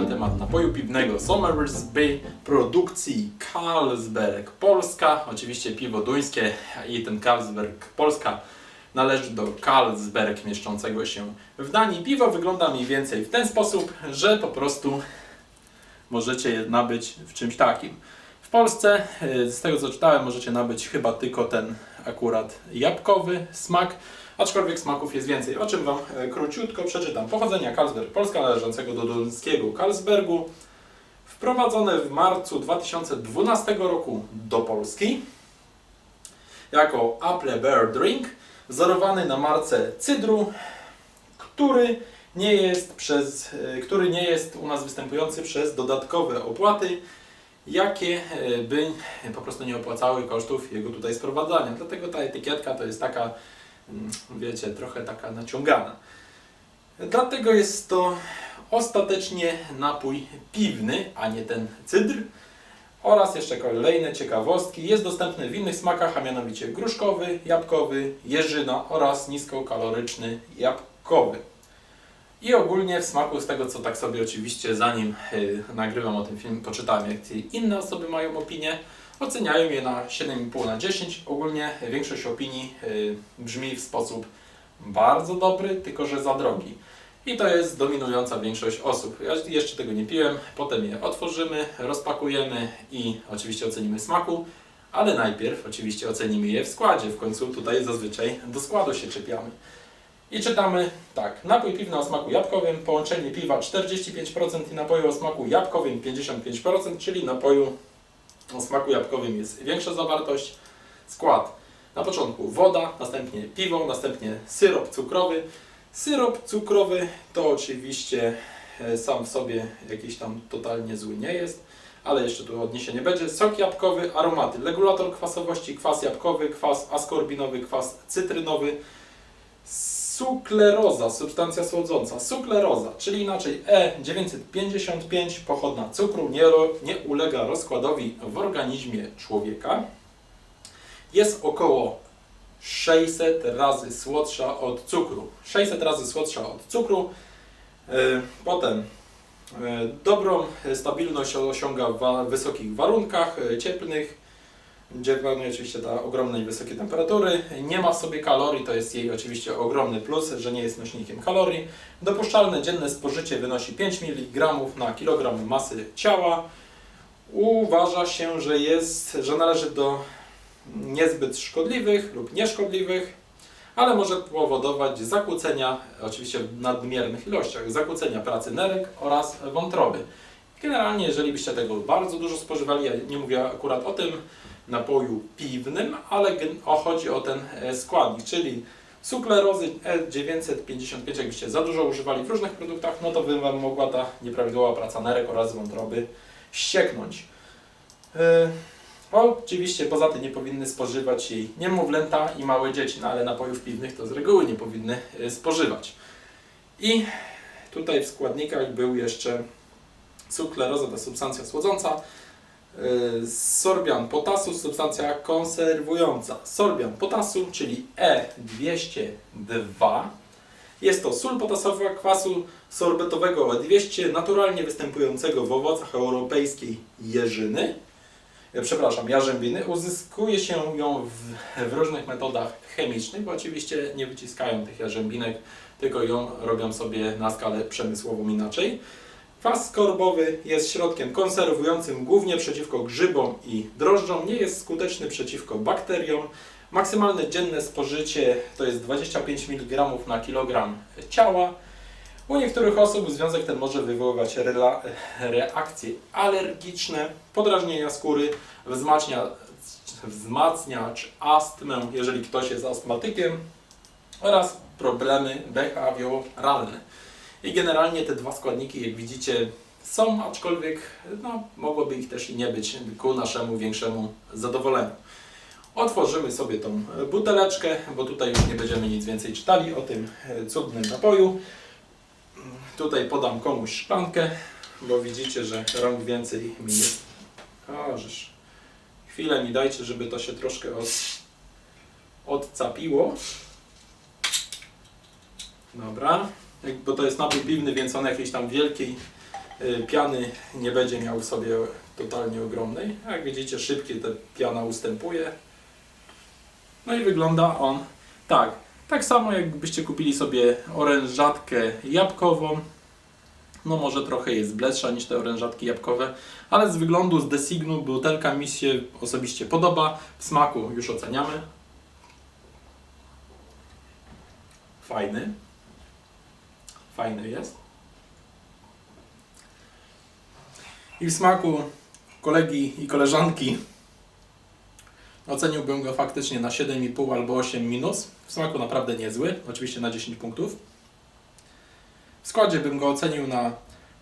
na temat napoju piwnego Somersby produkcji Carlsberg Polska. Oczywiście piwo duńskie i ten Carlsberg Polska należy do Carlsberg mieszczącego się w Danii. Piwo wygląda mniej więcej w ten sposób, że po prostu możecie je nabyć w czymś takim. W Polsce, y, z tego co czytałem, możecie nabyć chyba tylko ten akurat jabłkowy smak, aczkolwiek smaków jest więcej. O czym Wam e, króciutko przeczytam. Pochodzenia Carlsberg Polska należącego do duńskiego Carlsbergu. Wprowadzone w marcu 2012 roku do Polski jako Apple Bear Drink, wzorowany na marce cydru, który nie jest przez, e, który nie jest u nas występujący przez dodatkowe opłaty, jakie e, by po prostu nie opłacały kosztów jego tutaj sprowadzania. Dlatego ta etykietka to jest taka, wiecie, trochę taka naciągana. Dlatego jest to ostatecznie napój piwny, a nie ten cydr. Oraz jeszcze kolejne ciekawostki. Jest dostępny w innych smakach, a mianowicie gruszkowy, jabłkowy, jeżyna oraz niskokaloryczny jabłkowy. I ogólnie w smaku, z tego co tak sobie oczywiście zanim y, nagrywam o tym film, poczytałem jak inne osoby mają opinie, oceniają je na 7,5 na 10. Ogólnie większość opinii y, brzmi w sposób bardzo dobry, tylko że za drogi. I to jest dominująca większość osób. Ja jeszcze tego nie piłem, potem je otworzymy, rozpakujemy i oczywiście ocenimy smaku, ale najpierw oczywiście ocenimy je w składzie. W końcu tutaj zazwyczaj do składu się czepiamy. I czytamy tak, napój piwny o smaku jabłkowym, połączenie piwa 45% i napoju o smaku jabłkowym 55%, czyli napoju o smaku jabłkowym jest większa zawartość. Skład na początku woda, następnie piwo, następnie syrop cukrowy. Syrop cukrowy to oczywiście e, sam w sobie jakiś tam totalnie zły nie jest, ale jeszcze tu odniesienie będzie. Sok jabłkowy, aromaty, regulator kwasowości, kwas jabłkowy, kwas askorbinowy, kwas cytrynowy, Sukleroza, substancja słodząca. Sukleroza, czyli inaczej E955, pochodna cukru, nie, nie ulega rozkładowi w organizmie człowieka. Jest około 600 razy słodsza od cukru. 600 razy słodsza od cukru. E, Potem e, dobrą stabilność osiąga w wysokich warunkach e, cieplnych gdzie panuje oczywiście ta ogromne i wysokie temperatury. Nie ma w sobie kalorii, to jest jej oczywiście ogromny plus, że nie jest nośnikiem kalorii. Dopuszczalne dzienne spożycie wynosi 5 mg na kilogram masy ciała. Uważa się, że jest, że należy do niezbyt szkodliwych lub nieszkodliwych, ale może powodować zakłócenia, oczywiście w nadmiernych ilościach, zakłócenia pracy nerek oraz wątroby. Generalnie, jeżeli byście tego bardzo dużo spożywali, ja nie mówię akurat o tym napoju piwnym, ale chodzi o ten e, składnik, czyli suklerozy E955, jakbyście za dużo używali w różnych produktach, no to by Wam mogła ta nieprawidłowa praca nerek oraz wątroby ścieknąć. E, Oczywiście poza tym nie powinny spożywać jej niemowlęta i małe dzieci, no ale napojów piwnych to z reguły nie powinny e, spożywać. I tutaj w składnikach był jeszcze sukleroza, ta substancja słodząca, sorbian potasu, substancja konserwująca. Sorbian potasu, czyli E202. Jest to sól potasowa kwasu sorbetowego E200, naturalnie występującego w owocach europejskiej jeżyny. E, Przepraszam, jarzębiny. Uzyskuje się ją w, w różnych metodach chemicznych, bo oczywiście nie wyciskają tych jarzębinek, tylko ją robią sobie na skalę przemysłową inaczej. Kwas skorbowy jest środkiem konserwującym głównie przeciwko grzybom i drożdżom, nie jest skuteczny przeciwko bakteriom. Maksymalne dzienne spożycie to jest 25 mg na kilogram ciała. U niektórych osób związek ten może wywoływać reakcje alergiczne, podrażnienia skóry, wzmacnia, astmę, jeżeli ktoś jest astmatykiem oraz problemy behawioralne. I generalnie te dwa składniki, jak widzicie, są, aczkolwiek no, mogłoby ich też i nie być ku naszemu większemu zadowoleniu. Otworzymy sobie tą buteleczkę, bo tutaj już nie będziemy nic więcej czytali o tym cudnym napoju. Tutaj podam komuś szklankę, bo widzicie, że rąk więcej mi jest. O, żeż. Chwilę mi dajcie, żeby to się troszkę od, odcapiło. Dobra. Bo to jest napój piwny, więc on jakiejś tam wielkiej y, piany nie będzie miał sobie totalnie ogromnej. Jak widzicie, szybkie ta piana ustępuje. No i wygląda on tak. Tak samo jakbyście kupili sobie orężatkę jabłkową. No może trochę jest bledsza niż te orężatki jabłkowe, ale z wyglądu, z designu butelka mi się osobiście podoba. W smaku już oceniamy. Fajny. Fajny jest. I w smaku kolegi i koleżanki oceniłbym go faktycznie na 7,5 albo 8 minus. W smaku naprawdę niezły, oczywiście na 10 punktów. W składzie bym go ocenił na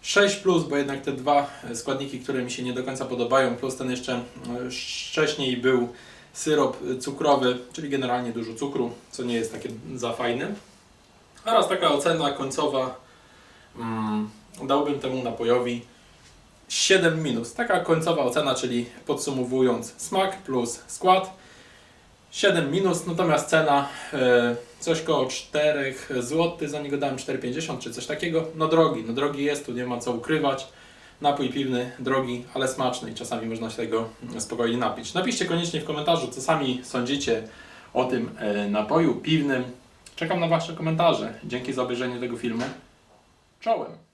6, plus, bo jednak te dwa składniki, które mi się nie do końca podobają, plus ten jeszcze e, wcześniej był syrop cukrowy, czyli generalnie dużo cukru, co nie jest takie za fajne. Oraz taka ocena końcowa mm, dałbym temu napojowi 7 minus. Taka końcowa ocena, czyli podsumowując smak plus skład 7 minus, natomiast cena e, coś koło 4 zł, za niego dałem 4,50 czy coś takiego. No drogi, no drogi jest, tu nie ma co ukrywać. Napój piwny, drogi, ale smaczny i czasami można się tego spokojnie napić. Napiszcie koniecznie w komentarzu, co sami sądzicie o tym e, napoju piwnym. Czekam na Wasze komentarze. Dzięki za obejrzenie tego filmu. Czołem!